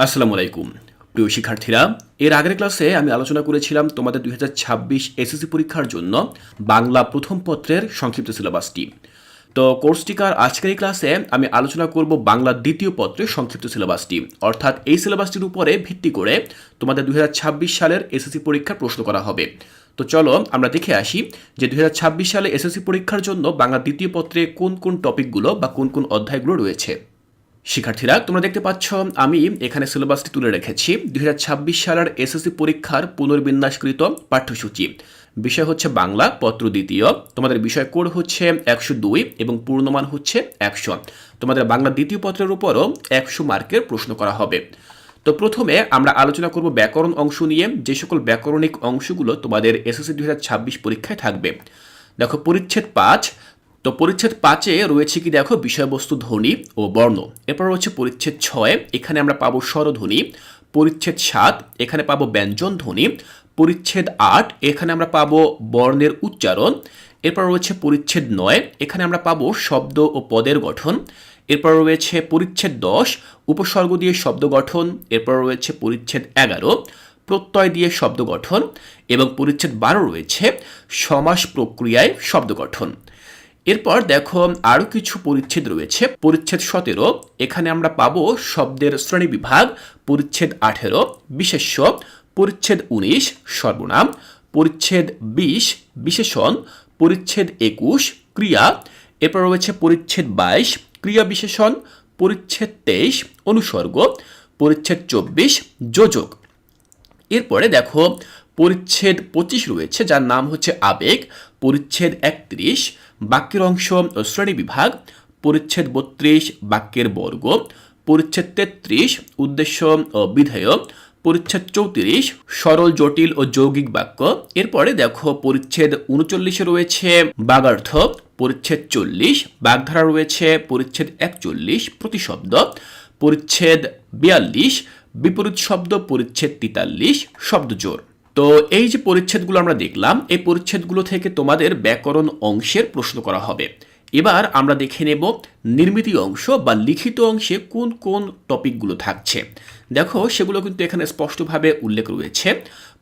আসসালামু আলাইকুম। প্রিয় শিক্ষার্থীরা, এর আগের ক্লাসে আমি আলোচনা করেছিলাম তোমাদের দুই হাজার ছাব্বিশ এসএসসি পরীক্ষার জন্য বাংলা প্রথম পত্রের সংক্ষিপ্ত সিলেবাসটি। তো কোর্সটিকার আজকের এই ক্লাসে আমি আলোচনা করব বাংলা দ্বিতীয় পত্রের সংক্ষিপ্ত সিলেবাসটি। অর্থাৎ এই সিলেবাসটির উপরে ভিত্তি করে তোমাদের দুই হাজার ছাব্বিশ সালের এসএসসি পরীক্ষার প্রশ্ন করা হবে। তো চলো আমরা দেখে আসি যে দুই হাজার ছাব্বিশ সালে এসএসসি পরীক্ষার জন্য বাংলা দ্বিতীয় পত্রে কোন কোন টপিকগুলো বা কোন কোন অধ্যায়গুলো রয়েছে। শিক্ষার্থীরা, তোমরা দেখতে পাচ্ছ, আমি এখানে সিলেবাসটি তুলে রেখেছি। দু হাজার ছাব্বিশ সালের এসএসসি পরীক্ষার পুনর্বিন্যাসকৃত পাঠ্যসূচি। বিষয় হচ্ছে বাংলা, পত্র দ্বিতীয়। তোমাদের বিষয় কোড হচ্ছে একশো দুই এবং পূর্ণমান হচ্ছে একশো। তোমাদের বাংলা দ্বিতীয় পত্রের উপরও একশো মার্কের প্রশ্ন করা হবে। তো প্রথমে আমরা আলোচনা করব ব্যাকরণ অংশ নিয়ে। যে সকল ব্যাকরণিক অংশগুলো তোমাদের এসএসসি দুই হাজার ছাব্বিশ পরীক্ষায় থাকবে। দেখো, পরিচ্ছেদ পাঁচ তো পরিচ্ছেদ পাঁচে রয়েছে কি দেখো বিষয়বস্তু ধ্বনি ও বর্ণ। এরপর রয়েছে পরিচ্ছেদ ছয়, এখানে আমরা পাবো স্বরধ্বনি, পরিচ্ছেদ সাত, এখানে পাবো ব্যঞ্জন ধ্বনি, পরিচ্ছেদ আট, এখানে আমরা পাবো বর্ণের উচ্চারণ, এরপর রয়েছে পরিচ্ছেদ নয়, এখানে আমরা পাবো শব্দ ও পদের গঠন, এরপর রয়েছে পরিচ্ছেদ দশ, উপসর্গ দিয়ে শব্দ গঠন, এরপর রয়েছে পরিচ্ছেদ এগারো, প্রত্যয় দিয়ে শব্দ গঠন এবং পরিচ্ছেদ বারো রয়েছে সমাস প্রক্রিয়ায় শব্দ গঠন। এরপর দেখো আরও কিছু পরিচ্ছেদ রয়েছে। পরিচ্ছেদ সতেরো, এখানে আমরা পাবো শব্দের শ্রেণি বিভাগ, পরিচ্ছেদ আঠেরো, বিশেষ্য, পরিচ্ছেদ উনিশ, সর্বনাম, পরিচ্ছেদ বিশ, বিশেষণ, পরিচ্ছেদ একুশ, ক্রিয়া, এরপর রয়েছে পরিচ্ছেদ বাইশ, ক্রিয়া বিশেষণ, পরিচ্ছেদ তেইশ, অনুসর্গ, পরিচ্ছেদ চব্বিশ, যোজক। এরপরে দেখো পরিচ্ছেদ পঁচিশ রয়েছে, যার নাম হচ্ছে আবেগ, পরিচ্ছেদ একত্রিশ, বাক্যের অংশ শ্রেণি বিভাগ, পরিচ্ছেদ বত্রিশ, বাক্যের বর্গ, পরিচ্ছেদ তেত্রিশ, উদ্দেশ্য ও বিধেয়, পরিচ্ছেদ চৌত্রিশ, সরল, জটিল ও যৌগিক বাক্য। এরপরে দেখো, পরিচ্ছেদ উনচল্লিশে রয়েছে বাগার্থ, পরিচ্ছেদ চল্লিশ, বাগধারা রয়েছে পরিচ্ছেদ একচল্লিশ, প্রতিশব্দ, পরিচ্ছেদ বিয়াল্লিশ, বিপরীত শব্দ পরিচ্ছেদ তেতাল্লিশ শব্দজোর তো এই যে পরিচ্ছেদগুলো আমরা দেখলাম, এই পরিচ্ছেদগুলো থেকে তোমাদের ব্যাকরণ অংশের প্রশ্ন করা হবে। এবার আমরা দেখে নেব নির্মিতি অংশ বা লিখিত অংশে কোন কোন টপিকগুলো থাকছে। দেখো, সেগুলো কিন্তু এখানে স্পষ্টভাবে উল্লেখ রয়েছে।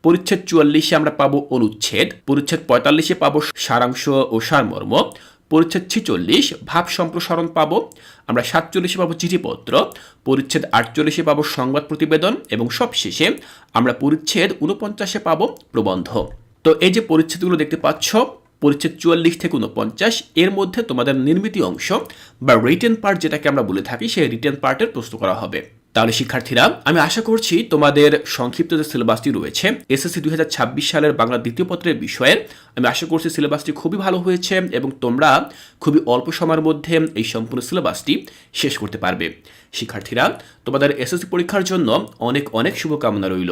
পরিচ্ছেদ চুয়াল্লিশে আমরা পাবো অনুচ্ছেদ, পরিচ্ছেদ পঁয়তাল্লিশে পাবো সারাংশ ও সারমর্ম, পরিচ্ছেদ ছিচল্লিশ ভাব সম্প্রসারণ পাবো, আমরা সাতচল্লিশে পাবো চিঠিপত্র, পরিচ্ছেদ আটচল্লিশে পাবো সংবাদ প্রতিবেদন এবং সবশেষে আমরা পরিচ্ছেদ উনপঞ্চাশে পাব প্রবন্ধ। তো এই যে পরিচ্ছেদগুলো দেখতে পাচ্ছ, পরিচ্ছেদ চুয়াল্লিশ থেকে উনপঞ্চাশ এর মধ্যে তোমাদের নির্মিত অংশ বা রিটেন পার্ট যেটাকে আমরা বলে থাকি, সেই রিটেন পার্টের প্রশ্ন করা হবে। তাহলে শিক্ষার্থীরা, আমি আশা করছি তোমাদের সংক্ষিপ্ত যে সিলেবাসটি রয়েছে এসএসসি দুই হাজার ছাব্বিশ সালের বাংলা দ্বিতীয় পত্রের বিষয়ে, আমি আশা করছি সিলেবাসটি খুবই ভালো হয়েছে এবং তোমরা খুবই অল্প সময়ের মধ্যে এই সম্পূর্ণ সিলেবাসটি শেষ করতে পারবে। শিক্ষার্থীরা, তোমাদের এসএসসি পরীক্ষার জন্য অনেক অনেক শুভকামনা রইল।